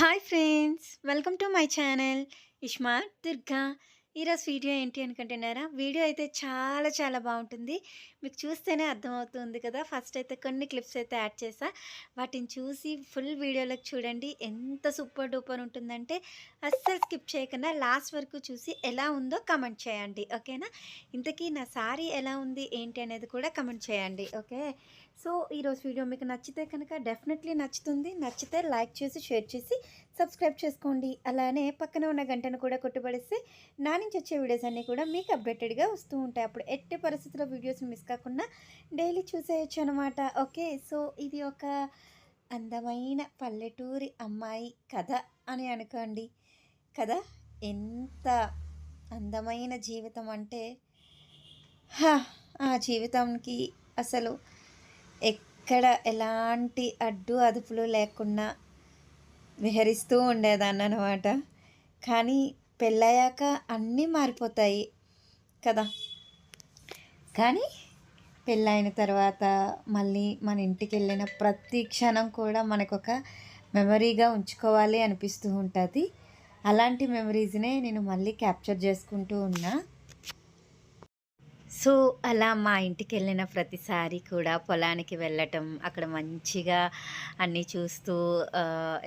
hi friends welcome to my channel ఇష్మార్ Durga ఈరోజు video ఏంటి అనుకుంటున్నారా? వీడియో అయితే చాలా చాలా బాగుంటుంది. మీకు చూస్తేనే అర్థమవుతుంది కదా. ఫస్ట్ అయితే కొన్ని క్లిప్స్ అయితే యాడ్ చేసా వాటిని చూసి ఫుల్ వీడియోలకు చూడండి. ఎంత సూపర్ డూపర్ ఉంటుందంటే అస్సలు స్కిప్ చేయకుండా లాస్ట్ వరకు చూసి ఎలా ఉందో కమెంట్ చేయండి. ఓకేనా? ఇంతకీ నా సారీ ఎలా ఉంది? ఏంటి అనేది కూడా కమెంట్ చేయండి. ఓకే? సో ఈరోజు వీడియో మీకు నచ్చితే కనుక డెఫినెట్లీ నచ్చుతుంది. నచ్చితే లైక్ చేసి షేర్ చేసి సబ్స్క్రైబ్ చేసుకోండి. అలానే పక్కన ఉన్న గంటను కూడా కొట్టుబడిస్తే నా నుంచి వచ్చే వీడియోస్ అన్నీ కూడా మీకు అప్డేటెడ్గా వస్తూ ఉంటాయి. అప్పుడు ఎట్టి పరిస్థితుల్లో వీడియోస్ మిస్ కాకుండా డైలీ చూసేయచ్చు అనమాట ఓకే సో ఇది ఒక అందమైన పల్లెటూరి అమ్మాయి కథ అని అనుకోండి. కదా? ఎంత అందమైన జీవితం అంటే ఆ జీవితానికి అసలు ఎక్కడ ఎలాంటి అడ్డు అదుపులు లేకుండా విహరిస్తూ ఉండేదాన్ని అనమాట కానీ పెళ్ళయ్యాక అన్నీ మారిపోతాయి కదా. కానీ పెళ్ళైన తర్వాత మళ్ళీ మన ఇంటికి వెళ్ళిన ప్రతి క్షణం కూడా మనకు ఒక మెమరీగా ఉంచుకోవాలి అనిపిస్తూ ఉంటుంది. అలాంటి మెమరీస్నే నేను మళ్ళీ క్యాప్చర్ చేసుకుంటూ ఉన్నా. సో అలా మా ఇంటికి వెళ్ళిన ప్రతిసారి కూడా పొలానికి వెళ్ళటం అక్కడ మంచిగా అన్నీ చూస్తూ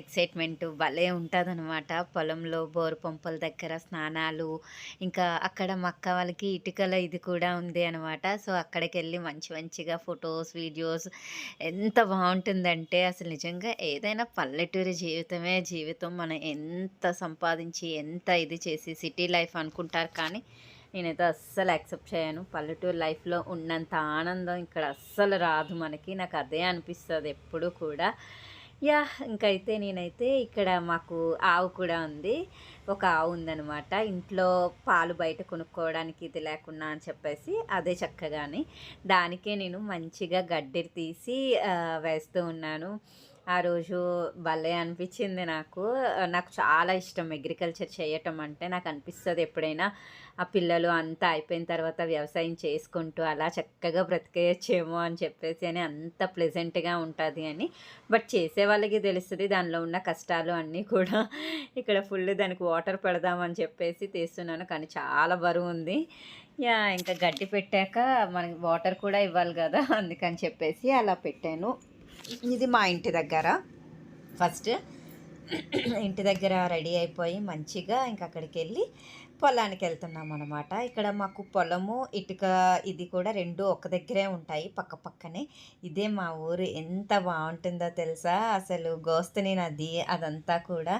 ఎక్సైట్మెంట్ భలే ఉంటుందన్నమాట. పొలంలో బోరు పంపుల దగ్గర స్నానాలు ఇంకా అక్కడ మా అక్క వాళ్ళకి ఇటుకల ఇది కూడా ఉంది అనమాట సో అక్కడికి వెళ్ళి మంచి మంచిగా ఫొటోస్ వీడియోస్ ఎంత బాగుంటుందంటే అసలు నిజంగా ఏదైనా పల్లెటూరి జీవితమే జీవితం. మనం ఎంత సంపాదించి ఎంత ఇది చేసి సిటీ లైఫ్ అనుకుంటారు కానీ నేనైతే అస్సలు యాక్సెప్ట్ చేయను. పల్లెటూరు లైఫ్లో ఉన్నంత ఆనందం ఇక్కడ అస్సలు రాదు మనకి. నాకు అదే అనిపిస్తుంది ఎప్పుడు కూడా. యా ఇంకైతే నేనైతే ఇక్కడ మాకు ఆవు కూడా ఉంది. ఒక ఆవు ఉందనమాట ఇంట్లో పాలు బయట కొనుక్కోవడానికి ఇది లేకుండా అని చెప్పేసి అదే చక్కగాని దానికే నేను మంచిగా గడ్డి తీసి వేస్తూ ఉన్నాను. ఆ రోజు భలే అనిపించింది నాకు. నాకు చాలా ఇష్టం అగ్రికల్చర్ చేయటం అంటే. నాకు అనిపిస్తుంది ఎప్పుడైనా ఆ పిల్లలు అంతా అయిపోయిన తర్వాత వ్యవసాయం చేసుకుంటూ అలా చక్కగా బ్రతికేయచ్చేమో అని చెప్పేసి అని అంత ప్లెజెంట్గా ఉంటుంది అని. బట్ చేసే వాళ్ళకి తెలుస్తుంది దానిలో ఉన్న కష్టాలు అన్నీ కూడా ఇక్కడ ఫుల్ దానికి వాటర్ పెడదామని చెప్పేసి తీస్తున్నాను. కానీ చాలా బరువు ఉంది. యా ఇంకా గడ్డి పెట్టాక మనకి వాటర్ కూడా ఇవ్వాలి కదా అందుకని చెప్పేసి అలా పెట్టాను. ఇది మా ఇంటి దగ్గర. ఫస్ట్ ఇంటి దగ్గర రెడీ అయిపోయి మంచిగా ఇంక అక్కడికి వెళ్ళి పొలానికి వెళ్తున్నాం అనమాట ఇక్కడ మాకు పొలము ఇటుక ఇది కూడా రెండు ఒక దగ్గరే ఉంటాయి పక్క పక్కనే. ఇదే మా ఊరు. ఎంత బాగుంటుందో తెలుసా? అసలు గోస్తని నది అదంతా కూడా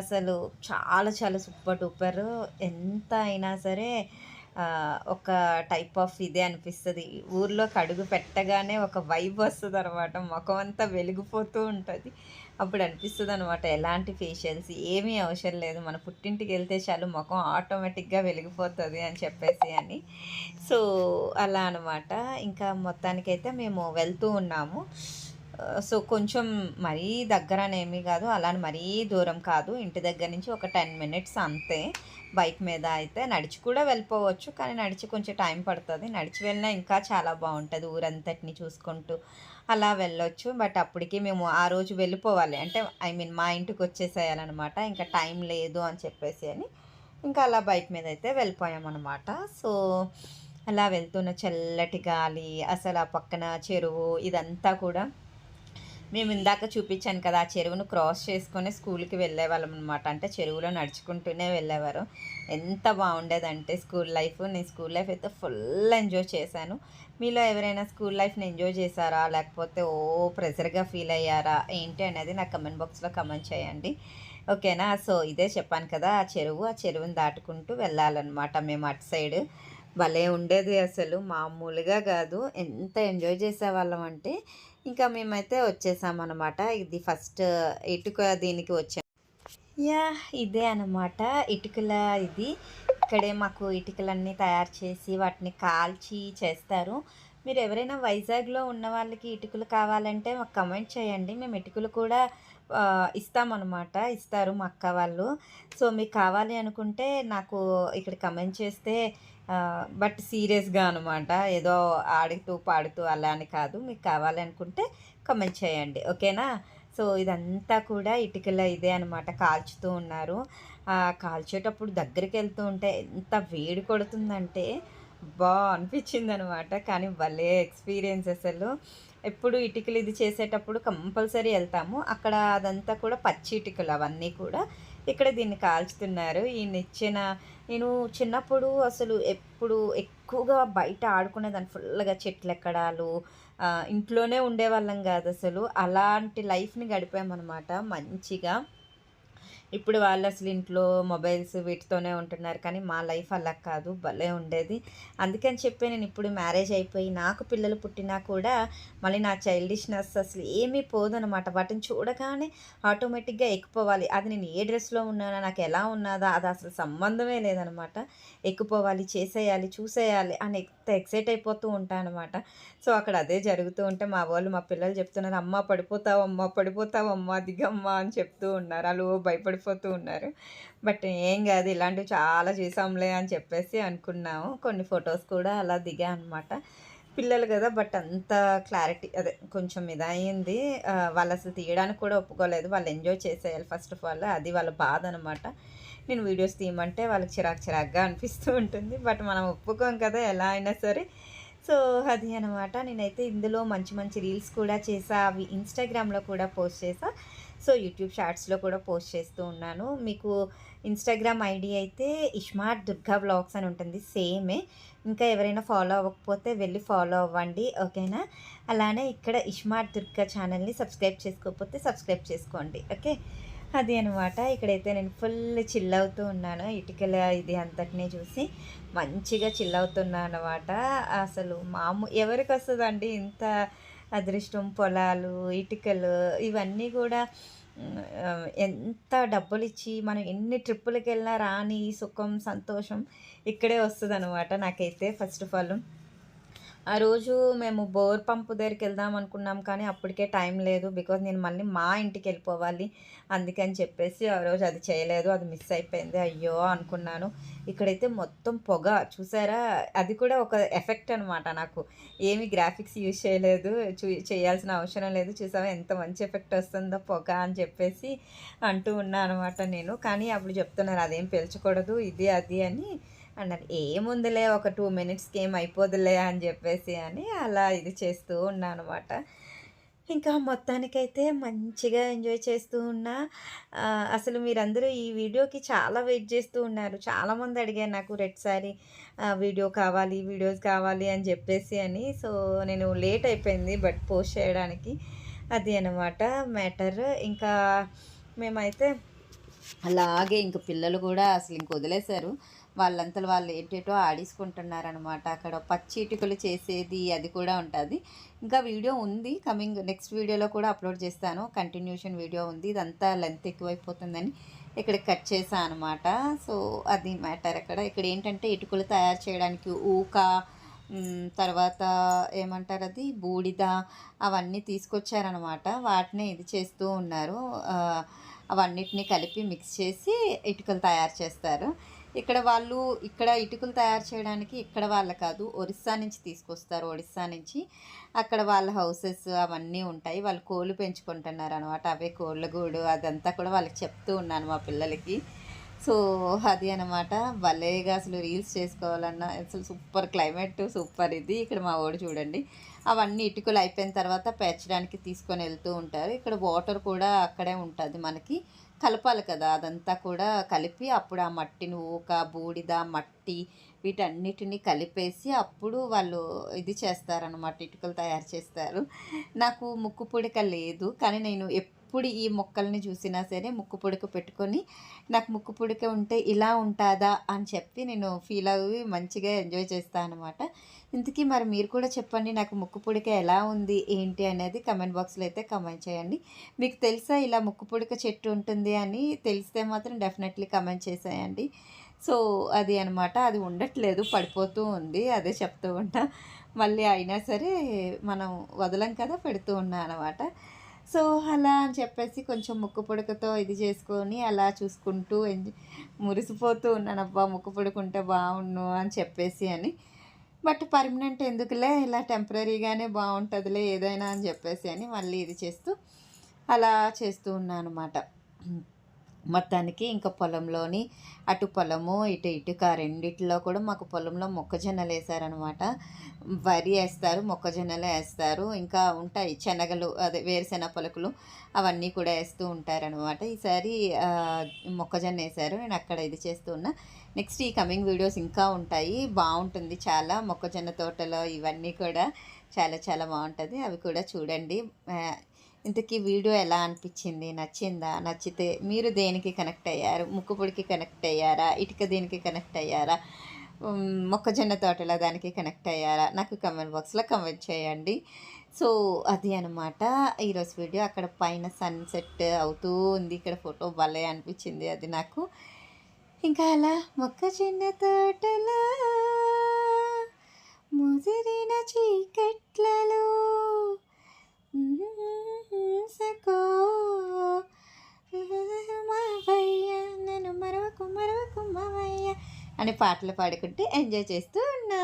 అసలు చాలా చాలా సూపర్ డూపర్. ఎంత అయినా సరే ఒక టైప్ ఆఫ్ ఇదే అనిపిస్తుంది. ఊర్లోకి అడుగు పెట్టగానే ఒక వైబ్ వస్తుంది అనమాట ముఖం అంతా వెలిగిపోతూ ఉంటుంది. అప్పుడు అనిపిస్తుంది అనమాట ఎలాంటి ఫేషియల్స్ ఏమీ అవసరం లేదు. మన పుట్టింటికి వెళ్తే చాలు ముఖం ఆటోమేటిక్గా వెలిగిపోతుంది అని చెప్పేసి అని. సో అలా అనమాట ఇంకా మొత్తానికైతే మేము వెళ్తూ ఉన్నాము. సో కొంచెం మరీ దగ్గరనేమీ కాదు. అలా అని మరీ దూరం కాదు. ఇంటి దగ్గర నుంచి ఒక టెన్ మినిట్స్ అంతే. బైక్ మీద అయితే నడిచి కూడా వెళ్ళిపోవచ్చు. కానీ నడిచి కొంచెం టైం పడుతుంది. నడిచి వెళ్ళినా ఇంకా చాలా బాగుంటుంది ఊరంతటిని చూసుకుంటూ అలా వెళ్ళొచ్చు. బట్ అప్పటికి మేము ఆ రోజు వెళ్ళిపోవాలి. అంటే ఐ మీన్ మా ఇంటికి వచ్చేసేయాలన్నమాట. ఇంకా టైం లేదు అని చెప్పేసి అని ఇంకా అలా బైక్ మీద అయితే వెళ్ళిపోయామన్నమాట. సో అలా వెళ్తున్న చల్లటి గాలి అసలు ఆ పక్కన చెరువు ఇదంతా కూడా మేము ఇందాక చూపించాను కదా ఆ చెరువును క్రాస్ చేసుకొని స్కూల్కి వెళ్ళేవాళ్ళం అనమాట అంటే చెరువులో నడుచుకుంటూనే వెళ్ళేవారు. ఎంత బాగుండేదంటే స్కూల్ లైఫ్ నేను స్కూల్ లైఫ్ అయితే ఫుల్ ఎంజాయ్ చేశాను. మీలో ఎవరైనా స్కూల్ లైఫ్ని ఎంజాయ్ చేశారా? లేకపోతే ఓ ప్రెజర్గా ఫీల్ అయ్యారా? ఏంటి అనేది నా కమెంట్ బాక్స్లో కమెంట్ చేయండి. ఓకేనా సో ఇదే చెప్పాను కదా ఆ చెరువు ఆ చెరువుని దాటుకుంటూ వెళ్ళాలన్నమాట మేము అటు సైడ్ భలే ఉండేది అసలు. మామూలుగా కాదు. ఎంత ఎంజాయ్ చేసేవాళ్ళం అంటే ఇంకా మేమైతే వచ్చేసామన్నమాట. ఇది ఫస్ట్ ఇటుక దీనికి వచ్చాం. యా ఇదే అన్నమాట. ఇటుకల ఇది. ఇక్కడే మాకు ఇటుకలన్నీ తయారు చేసి వాటిని కాల్చి చేస్తారు. మీరు ఎవరైనా వైజాగ్లో ఉన్న వాళ్ళకి ఇటుకలు కావాలంటే మాకు కమెంట్ చేయండి. మేము ఇటుకలు కూడా ఇస్తామన్నమాట. ఇస్తారు మా అక్క వాళ్ళు. సో మీకు కావాలి అనుకుంటే నాకు ఇక్కడ కమెంట్ చేస్తే బట్ సీరియస్గా అనమాట ఏదో ఆడుతూ పాడుతూ అలా అని కాదు. మీకు కావాలనుకుంటే కమెంట్ చేయండి. ఓకేనా? సో ఇదంతా కూడా ఇటుకల ఇదే అనమాట కాల్చుతూ ఉన్నారు. కాల్చేటప్పుడు దగ్గరికి వెళ్తూ ఉంటే ఎంత వేడి కొడుతుందంటే బా అనిపించింది అనమాట కానీ భలే ఎక్స్పీరియన్స్ అసలు. ఎప్పుడు ఇటుకలు ఇది చేసేటప్పుడు కంపల్సరీ వెళ్తాము. అక్కడ అదంతా కూడా పచ్చి ఇటుకలు అవన్నీ కూడా ఇక్కడ దీన్ని కాల్చుతున్నారు. ఈయన ఇచ్చిన నేను చిన్నప్పుడు అసలు ఎప్పుడు ఎక్కువగా బయట ఆడుకునేదాన్ని ఫుల్గా చెట్లు ఎక్కడాలు ఇంట్లోనే ఉండేవాళ్ళం కాదు అసలు. అలాంటి లైఫ్ని గడిపామన్నమాట మంచిగా. ఇప్పుడు వాళ్ళు అసలు ఇంట్లో మొబైల్స్ వీటితోనే ఉంటున్నారు కానీ మా లైఫ్ అలా కాదు భలే ఉండేది. అందుకని చెప్పి నేను ఇప్పుడు మ్యారేజ్ అయిపోయి నాకు పిల్లలు పుట్టినా కూడా మళ్ళీ నా చైల్డిష్నెస్ అసలు ఏమీ పోదనమాట వాటిని చూడగానే ఆటోమేటిక్గా ఎక్కిపోవాలి. అది నేను ఏ డ్రెస్లో ఉన్నానా నాకు ఎలా ఉన్నదా అది అసలు సంబంధమే లేదనమాట ఎక్కిపోవాలి చేసేయాలి చూసేయాలి అని ఎంత ఎక్సైట్ అయిపోతూ ఉంటానమాట అనమాట సో అక్కడ అదే జరుగుతూ ఉంటే మా వాళ్ళు మా పిల్లలు చెప్తున్నారు అమ్మ పడిపోతావమ్మా పడిపోతావమ్మా దిగమ్మా అని చెప్తూ ఉన్నారు. వాళ్ళు పడిపోతూ ఉన్నారు. బట్ ఏం కాదు ఇలాంటివి చాలా చేసాంలే అని చెప్పేసి అనుకున్నాము. కొన్ని ఫొటోస్ కూడా అలా దిగా అనమాట పిల్లలు కదా బట్ అంత క్లారిటీ అదే కొంచెం ఇది అయింది వాళ్ళు అసలు తీయడానికి కూడా ఒప్పుకోలేదు. వాళ్ళు ఎంజాయ్ చేసేయాలి ఫస్ట్ ఆఫ్ ఆల్. అది వాళ్ళ బాధ అనమాట నేను వీడియోస్ తీయమంటే వాళ్ళకి చిరాకు చిరాకుగా అనిపిస్తూ ఉంటుంది. బట్ మనం ఒప్పుకోం కదా ఎలా అయినా సరే. సో అది అనమాట నేనైతే ఇందులో మంచి మంచి రీల్స్ కూడా చేసా అవి ఇన్స్టాగ్రామ్లో కూడా పోస్ట్ చేసా సో యూట్యూబ్ షార్ట్స్లో కూడా పోస్ట్ చేస్తూ ఉన్నాను. మీకు ఇన్స్టాగ్రామ్ ఐడి అయితే ఇష్మార్ట్ దుర్గా బ్లాగ్స్ అని ఉంటుంది సేమే. ఇంకా ఎవరైనా ఫాలో అవ్వకపోతే వెళ్ళి ఫాలో అవ్వండి ఓకేనా? అలానే ఇక్కడ ఇష్మార్ట్ దుర్గా ఛానల్ని సబ్స్క్రైబ్ చేసుకోకపోతే సబ్స్క్రైబ్ చేసుకోండి ఓకే? అది అనమాట ఇక్కడైతే నేను ఫుల్ చిల్ అవుతూ ఉన్నాను. ఇటుకల ఇది అంతటినీ చూసి మంచిగా చిల్ అవుతున్నాను అనమాట అసలు మాము ఎవరికి వస్తుందండి ఇంత అదృష్టం పొలాలు ఇటుకలు ఇవన్నీ కూడా ఎంత డబ్బులు ఇచ్చి మనం ఎన్ని ట్రిప్పులకి వెళ్ళినా రాని సుఖం సంతోషం ఇక్కడే వస్తుంది అనమాట నాకైతే ఫస్ట్ ఆఫ్ ఆల్. ఆ రోజు మేము బోర్ పంపు దగ్గరికి వెళ్దాం అనుకున్నాం కానీ అప్పటికే టైం లేదు బికాజ్ నేను మళ్ళీ మా ఇంటికి వెళ్ళిపోవాలి అందుకని చెప్పేసి ఆ రోజు అది చేయలేదు అది మిస్ అయిపోయింది. అయ్యో అనుకున్నాను. ఇక్కడైతే మొత్తం పొగ చూసారా? అది కూడా ఒక ఎఫెక్ట్ అనమాట నాకు. ఏమి గ్రాఫిక్స్ యూజ్ చేయలేదు చూ చేయాల్సిన అవసరం లేదు. చూసావా ఎంత మంచి ఎఫెక్ట్ వస్తుందో పొగ అని చెప్పేసి అంటూ ఉన్నా అనమాట నేను. కానీ అప్పుడు చెప్తున్నారు అదేం పెంచకూడదు ఇది అది అని. అన్నారు. ఏముందిలే ఒక టూ మినిట్స్కి ఏం అయిపోదులే అని చెప్పేసి అని అలా ఇది చేస్తూ ఉన్నా అనమాట ఇంకా మొత్తానికైతే మంచిగా ఎంజాయ్ చేస్తూ ఉన్నా. అసలు మీరందరూ ఈ వీడియోకి చాలా వెయిట్ చేస్తూ ఉన్నారు. చాలామంది అడిగారు నాకు రెడ్ సారీ వీడియో కావాలి వీడియోస్ కావాలి అని చెప్పేసి అని. సో నేను లేట్ అయిపోయింది బట్ పోస్ట్ చేయడానికి. అది అనమాట మ్యాటర్. ఇంకా మేమైతే అలాగే ఇంక పిల్లలు కూడా అసలు ఇంక వదిలేశారు. వాళ్ళంతలు వాళ్ళు ఏంటేటో ఆడేసుకుంటున్నారనమాట అక్కడ పచ్చి ఇటుకలు చేసేది అది కూడా ఉంటుంది. ఇంకా వీడియో ఉంది కమింగ్ నెక్స్ట్ వీడియోలో కూడా అప్లోడ్ చేస్తాను. కంటిన్యూషన్ వీడియో ఉంది. ఇదంతా లెంత్ ఎక్కువైపోతుందని ఇక్కడ కట్ చేశాను అనమాట సో అది మ్యాటర్ అక్కడ. ఇక్కడ ఏంటంటే ఇటుకలు తయారు చేయడానికి ఊక తర్వాత ఏమంటారు అది? బూడిద అవన్నీ తీసుకొచ్చారనమాట వాటిని ఇది చేస్తూ ఉన్నారు. అవన్నిటిని కలిపి మిక్స్ చేసి ఇటుకలు తయారు చేస్తారు. ఇక్కడ వాళ్ళు ఇక్కడ ఇటుకలు తయారు చేయడానికి ఇక్కడ వాళ్ళ కాదు ఒరిస్సా నుంచి తీసుకొస్తారు. ఒడిస్సా నుంచి అక్కడ వాళ్ళ హౌసెస్ అవన్నీ ఉంటాయి. వాళ్ళు కోళ్ళు పెంచుకుంటున్నారు అనమాట అవే కోళ్ళ గూడు అదంతా కూడా వాళ్ళకి చెప్తూ ఉన్నాను మా పిల్లలకి. సో అది అనమాట భలేగా అసలు రీల్స్ చేసుకోవాలన్నా అసలు సూపర్ క్లైమేట్ సూపర్ ఇది. ఇక్కడ మా వాడు చూడండి. అవన్నీ ఇటుకలు అయిపోయిన తర్వాత పేర్చడానికి తీసుకొని వెళ్తూ ఉంటారు. ఇక్కడ వాటర్ కూడా అక్కడే ఉంటుంది మనకి. కలపాలి కదా అదంతా కూడా కలిపి అప్పుడు ఆ మట్టిని ఊక బూడిద మట్టి వీటన్నిటిని కలిపేసి అప్పుడు వాళ్ళు ఇది చేస్తారనమాట ఇటుకలు తయారు చేస్తారు. నాకు ముక్కు పుడక లేదు కానీ నేను ఎప్పుడు ఈ మొక్కల్ని చూసినా సరే ముక్కు పుడక పెట్టుకొని నాకు ముక్కు పుడక ఉంటే ఇలా ఉంటుందా అని చెప్పి నేను ఫీల్ అవి మంచిగా ఎంజాయ్ చేస్తాను అనమాట ఇంతకీ మరి మీరు కూడా చెప్పండి నాకు ముక్కు పుడక ఎలా ఉంది ఏంటి అనేది కమెంట్ బాక్స్లో అయితే కమెంట్ చేయండి. మీకు తెలుసా ఇలా ముక్కు పుడక చెట్టు ఉంటుంది అని? తెలిస్తే మాత్రం డెఫినెట్లీ కమెంట్ చేసేయండి. సో అది అనమాట అది ఉండట్లేదు పడిపోతూ ఉంది అదే చెప్తూ ఉంటా. మళ్ళీ అయినా సరే మనం వదలం కదా పెడుతూ ఉన్నా అనమాట సో అలా అని చెప్పేసి కొంచెం ముక్కు పుడకతో ఇది చేసుకొని అలా చూసుకుంటూ ఎంజ మురిసిపోతూ ఉన్నాను. అబ్బా ముక్కు పుడుకుంటే బాగుండు అని చెప్పేసి అని బట్ పర్మనెంట్ ఎందుకులే ఇలా టెంపరీగానే బాగుంటుందిలే ఏదైనా అని చెప్పేసి అని మళ్ళీ ఇది చేస్తూ అలా చేస్తూ ఉన్నాను అనమాట మొత్తానికి ఇంకా పొలంలోని అటు పొలము ఇటు ఇటుక రెండిట్లో కూడా మాకు పొలంలో మొక్కజొన్నలు వేసారనమాట వరి వేస్తారు మొక్కజొన్నలు వేస్తారు. ఇంకా ఉంటాయి శనగలు అదే వేరుశెనగ పలుకులు అవన్నీ కూడా వేస్తూ ఉంటారనమాట. ఈసారి మొక్కజొన్న వేశారు. నేను అక్కడ ఇది చేస్తూ ఉన్నా. నెక్స్ట్ ఈ కమింగ్ వీడియోస్ ఇంకా ఉంటాయి. బాగుంటుంది చాలా. మొక్కజొన్న తోటలో ఇవన్నీ కూడా చాలా చాలా బాగుంటుంది. అవి కూడా చూడండి. ఇంతకీ వీడియో ఎలా అనిపించింది? నచ్చిందా? నచ్చితే మీరు దేనికి కనెక్ట్ అయ్యారు? ముక్కుపుడికి కనెక్ట్ అయ్యారా? ఇటుక దేనికి కనెక్ట్ అయ్యారా? మొక్కజొన్న తోటలో దానికి కనెక్ట్ అయ్యారా? నాకు కమెంట్ బాక్స్లో కమెంట్ చేయండి. సో అది అనమాట ఈరోజు వీడియో అక్కడ పైన సన్సెట్ అవుతూ ఉంది. ఇక్కడ ఫోటో భలే అనిపించింది అది నాకు. ఇంకా అలా మొక్కజొన్న తోటలో ముదిరిన చీకట్లలో సకో మావయ్య నన్ను మరవకు మరవకు మావయ్య అనే పాటలు పాడుకుంటూ ఎంజాయ్ చేస్తూ ఉన్నా.